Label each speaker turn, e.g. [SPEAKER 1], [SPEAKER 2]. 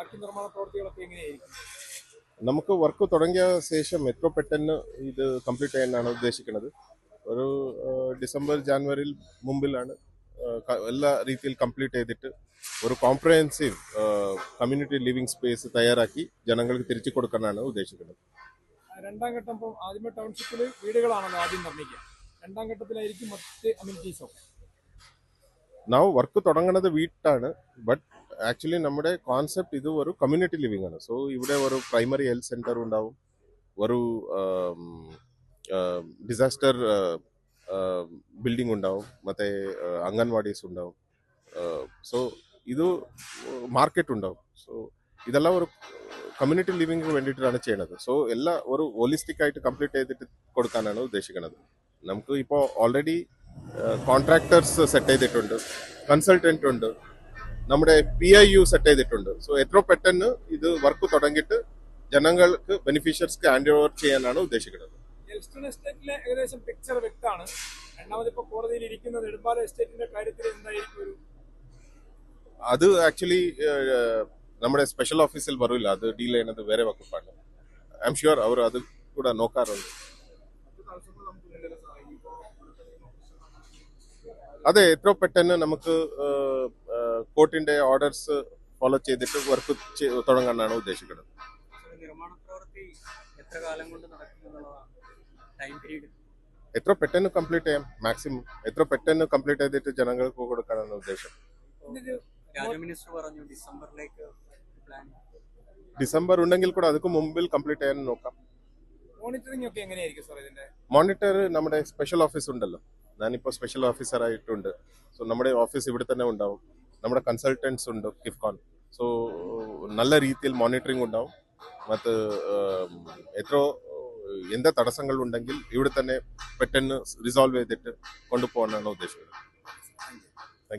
[SPEAKER 1] ബാക്കി നിർമ്മാണ പ്രവൃത്തികളൊക്കെ എങ്ങനെയായിരിക്കും?
[SPEAKER 2] നമുക്ക് വർക്ക് തുടങ്ങിയ ശേഷം എത്ര പെട്ടെന്ന് ഇത് കംപ്ലീറ്റ് ചെയ്യാനാണ് ഉദ്ദേശിക്കുന്നത്. ഒരു ഡിസംബർ ജാനുവരിയിൽ മുമ്പിലാണ് എല്ലാ രീതിയിൽ കംപ്ലീറ്റ് ചെയ്തിട്ട് ഒരു കോംപ്രഹെൻസീവ് കമ്മ്യൂണിറ്റി ലിവിംഗ് സ്പേസ് തയ്യാറാക്കി ജനങ്ങൾക്ക് തിരിച്ചു കൊടുക്കാനാണ് ഉദ്ദേശിക്കുന്നത്.
[SPEAKER 1] രണ്ടാം ഘട്ടം ഇപ്പോൾ ആദ്യമേ ടൗൺഷിപ്പിൽ വീടുകളാണല്ലോ ആദ്യം നിർമ്മിക്കുക. രണ്ടാം ഘട്ടത്തിലായിരിക്കും മറ്റ് അമ്യൂണിറ്റീസോ
[SPEAKER 2] നാവ് വർക്ക് തുടങ്ങുന്നത് വീട്ടാണ് ബട്ട് ആക്ച്വലി നമ്മുടെ കോൺസെപ്റ്റ് ഇത് ഒരു കമ്മ്യൂണിറ്റി ലിവിംഗ് ആണ് സോ ഇവിടെ ഒരു പ്രൈമറി ഹെൽത്ത് സെന്റർ ഉണ്ടാവും ഒരു ഡിസാസ്റ്റർ ಬಿಲ್ಡಿಂಗ್ ഉണ്ടാവും ಮತ್ತೆ ಅಂಗನವಾಡೀಸ್ ഉണ്ടാവും ಸೊ ಇದು മാർക്കറ്റ് ഉണ്ടാവും സോ ഇതെല്ലാം ഒരു കമ്മ്യൂണിറ്റി ലിവിംഗിന് വേണ്ടിയിട്ടാണ് ചെയ്യുന്നത് സോ എല്ലാം ഒരു ഹോളിസ്റ്റിക് ആയിട്ട് കംപ്ലീറ്റ് ചെയ്തിട്ട് കൊടുക്കാനാണ് ഉദ്ദേശിക്കുന്നത് നമുക്ക് ഇപ്പോൾ ഓൾറെഡി കോൺട്രാക്ടേഴ്സ് സെറ്റ് ചെയ്തിട്ടുണ്ട് കൺസൾട്ടന്റ് ഉണ്ട് നമ്മുടെ പി ഐ യു സെറ്റ് ചെയ്തിട്ടുണ്ട്. സോ എത്ര പെട്ടെന്ന് ഇത് വർക്ക് തുടങ്ങിയിട്ട് ജനങ്ങൾക്ക് ബെനിഫിഷ്യർസ്ക്ക് ഹാൻഡ് ഓവർ ചെയ്യാനാണ് ഉദ്ദേശിക്കുന്നത്.
[SPEAKER 1] എൽസ്റ്റൺ എസ്റ്റേറ്റിലെ ഏകദേശം പിക്ചർ വ്യക്തമാണ്. രണ്ടാമത് ഇപ്പോൾ കോടതിയിൽ ഇരിക്കുന്ന നെടുമ്പാല എസ്റ്റേറ്റിന്റെ കാര്യത്തിൽ എന്തായിരിക്കും ഒരു
[SPEAKER 2] അത് ആക്ച്വലി നമ്മുടെ സ്പെഷ്യൽ ഓഫീസിൽ വരില്ല അത് ഡീൽ ചെയ്യുന്നത് വേറെ വകുപ്പാണ്. ഐ എം ഷുവർ അവർ അത് കൂടെ നോക്കാറുണ്ട്. അതെ എത്ര പെട്ടെന്ന് നമുക്ക് കോർട്ടിന്റെ ഓർഡേഴ്സ് ഫോളോ ചെയ്തിട്ട് വർക്ക് തുടങ്ങാനാണ് ഉദ്ദേശിക്കുന്നത്.
[SPEAKER 3] നിർമ്മാണ പ്രവൃത്തി എത്ര കാലം കൊണ്ട് നടക്കും എന്നുള്ളതാണ് ടൈം പീരീഡ്
[SPEAKER 2] എത്ര പെട്ടെന്ന് കംപ്ലീറ്റ് ചെയ്യാം? മാക്സിമം എത്ര പെട്ടെന്ന് കംപ്ലീറ്റ് ചെയ്തിട്ട് ജനങ്ങൾക്ക് കൊടുക്കാനാണ് ഉദ്ദേശം?
[SPEAKER 1] ഇതിന്റെ
[SPEAKER 3] രാജ പറഞ്ഞു ഡിസംബറിലേക്ക് പ്ലാൻ
[SPEAKER 2] ഡിസംബർ ഉണ്ടെങ്കിൽ കൂടെ അതിക്ക് മുമ്പിൽ കംപ്ലീറ്റ് ചെയ്യാൻ നോക്കാം.
[SPEAKER 1] മോണിറ്ററിംഗ് ഒക്കെ എങ്ങനെയായിരിക്കും സാർ ഇതിന്റെ?
[SPEAKER 2] മോണിറ്റർ നമ്മുടെ സ്പെഷ്യൽ ഓഫീസ് ഉണ്ടല്ലോ. ഞാനിപ്പോ സ്പെഷ്യൽ ഓഫീസർ ആയിട്ടുണ്ട്. സോ നമ്മുടെ ഓഫീസ് ഇവിടെ തന്നെ ഉണ്ടാവും. നമ്മുടെ കൺസൾട്ടൻസ് ഉണ്ട് കിഫ്കോൺ സോ നല്ല രീതിയിൽ മോണിറ്ററിംഗ് ഉണ്ടാവും. മറ്റ് എത്രയോ എന്താ തടസ്സങ്ങളുണ്ടെങ്കിൽ ഇവിടെ തന്നെ പെട്ടെന്ന് റിസോൾവ് ചെയ്തിട്ട് കൊണ്ടുപോകാനാണ് ഉദ്ദേശിക്കുന്നത്.